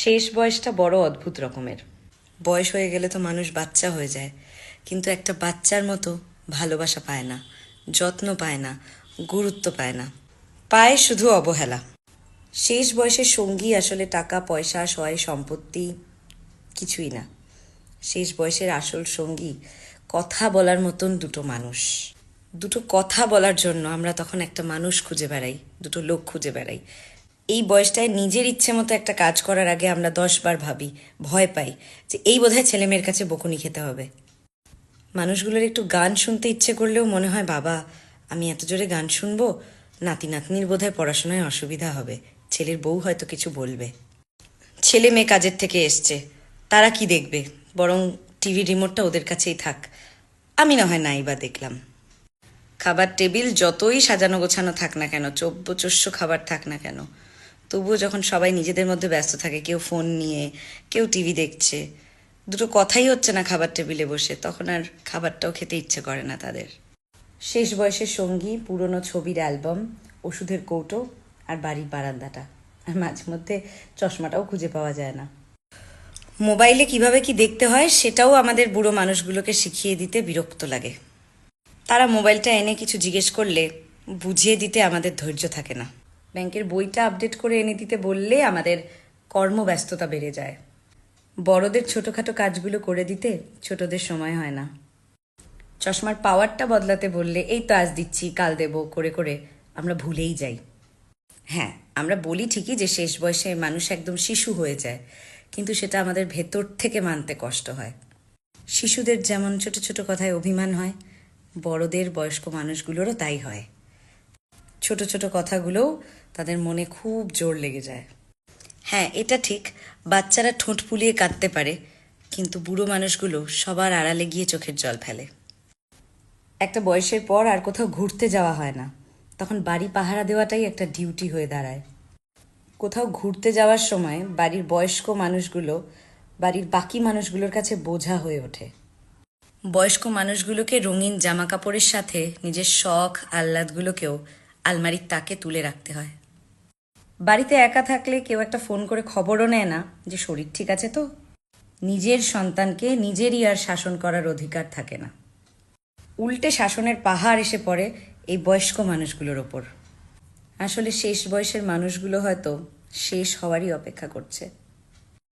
শেষ বয়সটা বড় অদ্ভুত রকমের। বয়স হয়ে গেলে তো মানুষ বাচ্চা হয়ে যায়, কিন্তু একটা বাচ্চার মতো ভালোবাসা পায় না, যত্ন পায় না, গুরুত্ব পায় না, পায় শুধু অবহেলা। শেষ বয়সের সঙ্গী আসলে টাকা, পয়সা সয় সম্পত্তি কিছুই না। শেষ বয়সের আসল সঙ্গী কথা বলার মতন দুটো মানুষ। দুটো কথা বলার জন্য আমরা তখন একটা মানুষ খুঁজে বেড়াই, দুটো লোক খুঁজে বেড়াই। এই বয়সটায় নিজের ইচ্ছে মতো একটা কাজ করার আগে আমরা দশবার ভাবি, ভয় পাই যে এই বোধহয় ছেলে মেয়ের কাছে বকুনি খেতে হবে। মানুষগুলোর একটু গান শুনতে ইচ্ছে করলেও মনে হয়, বাবা, আমি এত জোরে গান শুনব? নাতি নাতনির বোধহয় পড়াশোনায় অসুবিধা হবে। ছেলের বউ হয়তো কিছু বলবে। ছেলে মেয়ে কাজের থেকে এসছে। তারা কি দেখবে? বরং টিভি রিমোটটা ওদের কাছেই থাক। আমি না হয় নাই বা দেখলাম। খাবার টেবিল যতই সাজানো গোছানো থাক না কেন চব্বচস্য খাবার থাক না কেন তবুও যখন সবাই নিজেদের মধ্যে ব্যস্ত থাকে, কেউ ফোন নিয়ে, কেউ টিভি দেখছে, দুটো কথাই হচ্ছে না খাবার টেবিলে বসে, তখন আর খাবারটাও খেতে ইচ্ছে করে না তাদের। শেষ বয়সের সঙ্গী, পুরনো ছবির অ্যালবাম, ওষুধের কৌটো আর বাড়ির বারান্দাটা। আর মাঝে মধ্যে চশমাটাও খুঁজে পাওয়া যায় না। মোবাইলে কীভাবে কি দেখতে হয়, সেটাও আমাদের বুড়ো মানুষগুলোকে শিখিয়ে দিতে বিরক্ত লাগে। তারা মোবাইলটা এনে কিছু জিজ্ঞেস করলে, বুঝিয়ে দিতে আমাদের ধৈর্য থাকে না। ব্যাংকের বইটা আপডেট করে এনে দিতে বললে আমাদের কর্মব্যস্ততা বেড়ে যায়। বড়দের ছোটোখাটো কাজগুলো করে দিতে ছোটদের সময় হয় না। চশমার পাওয়ারটা বদলাতে বললে, এই তো আজ দিচ্ছি, কাল দেব, করে করে আমরা ভুলেই যাই। হ্যাঁ আমরা বলি ঠিকই যে শেষ বয়সে মানুষ একদম শিশু হয়ে যায়, কিন্তু সেটা আমাদের ভেতর থেকে মানতে কষ্ট হয়। শিশুদের যেমন ছোট ছোট কথায় অভিমান হয়, বড়দের বয়স্ক মানুষগুলোরও তাই হয়। ছোট ছোট কথাগুলোও তাদের মনে খুব জোর লেগে যায়। হ্যাঁ এটা ঠিক। বাচ্চারা ঠোঁট ফুলিয়ে কাঁদতে পারে কিন্তু বুড়ো মানুষগুলো সবার আড়ালে গিয়ে চোখের জল ফেলে। একটা বয়সের পর আর কোথাও ঘুরতে যাওয়া হয় না। তখন বাড়ি পাহারা দেওয়াটাই একটা ডিউটি হয়ে দাঁড়ায়। কোথাও ঘুরতে যাওয়ার সময় বাড়ির বয়স্ক মানুষগুলো বাড়ির বাকি মানুষগুলোর কাছে বোঝা হয়ে ওঠে। বয়স্ক মানুষগুলোকে রঙিন জামা কাপড়ের সাথে নিজের শখ আহ্লাদগুলোকেও আলমারির তাকে তুলে রাখতে হয়। বাড়িতে একা থাকলে কেউ একটা ফোন করে খবরও নেয় না যে শরীর ঠিক আছে তো। নিজের সন্তানকে নিজেরই আর শাসন করার অধিকার থাকে না। উল্টে শাসনের পাহাড় এসে পড়ে এই বয়স্ক মানুষগুলোর ওপর। আসলে শেষ বয়সের মানুষগুলো হয়তো শেষ হওয়ারই অপেক্ষা করছে।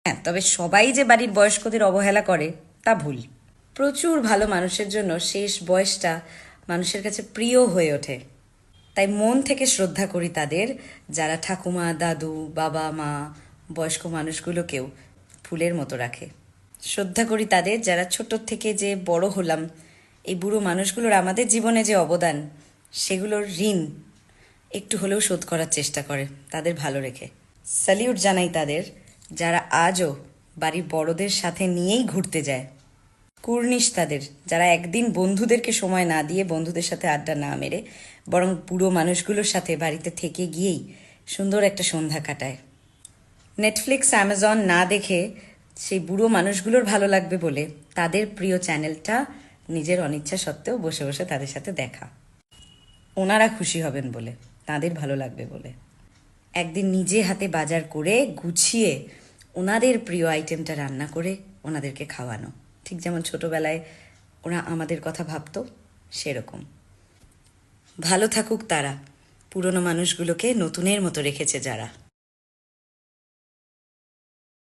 হ্যাঁ তবে সবাই যে বাড়ির বয়স্কদের অবহেলা করে, তা ভুল। প্রচুর ভালো মানুষের জন্য শেষ বয়সটা মানুষের কাছে প্রিয় হয়ে ওঠে। তাই মন থেকে শ্রদ্ধা করি তাদের, যারা ঠাকুমা, দাদু, বাবা, মা, বয়স্ক মানুষগুলোকেও ফুলের মতো রাখে। শ্রদ্ধা করি তাদের, যারা ছোট থেকে যে বড় হলাম, এই বুড়ো মানুষগুলোর আমাদের জীবনে যে অবদান, সেগুলোর ঋণ একটু হলেও শোধ করার চেষ্টা করে, তাদের ভালো রেখে। স্যালিউট জানাই তাদের, যারা আজও বাড়ির বড়দের সাথে নিয়েই ঘুরতে যায়। কুর্নিশ তাদের, যারা একদিন বন্ধুদেরকে সময় না দিয়ে বন্ধুদের সাথে আড্ডা না মেরে, বরং বুড়ো মানুষগুলোর সাথে বাড়িতে থেকে গিয়েই সুন্দর একটা সন্ধ্যা কাটায়। নেটফ্লিক্স অ্যামাজন না দেখে সেই বুড়ো মানুষগুলোর ভালো লাগবে বলে তাদের প্রিয় চ্যানেলটা নিজের অনিচ্ছা সত্ত্বেও বসে বসে তাদের সাথে দেখা। ওনারা খুশি হবেন বলে, তাদের ভালো লাগবে বলে। একদিন নিজে হাতে বাজার করে গুছিয়ে ওনাদের প্রিয় আইটেমটা রান্না করে ওনাদেরকে খাওয়ানো। ঠিক যেমন ছোটবেলায় ওরা আমাদের কথা ভাবত, সেরকম। ভালো থাকুক তারা, পুরনো মানুষগুলোকে নতুনের মতো রেখেছে যারা।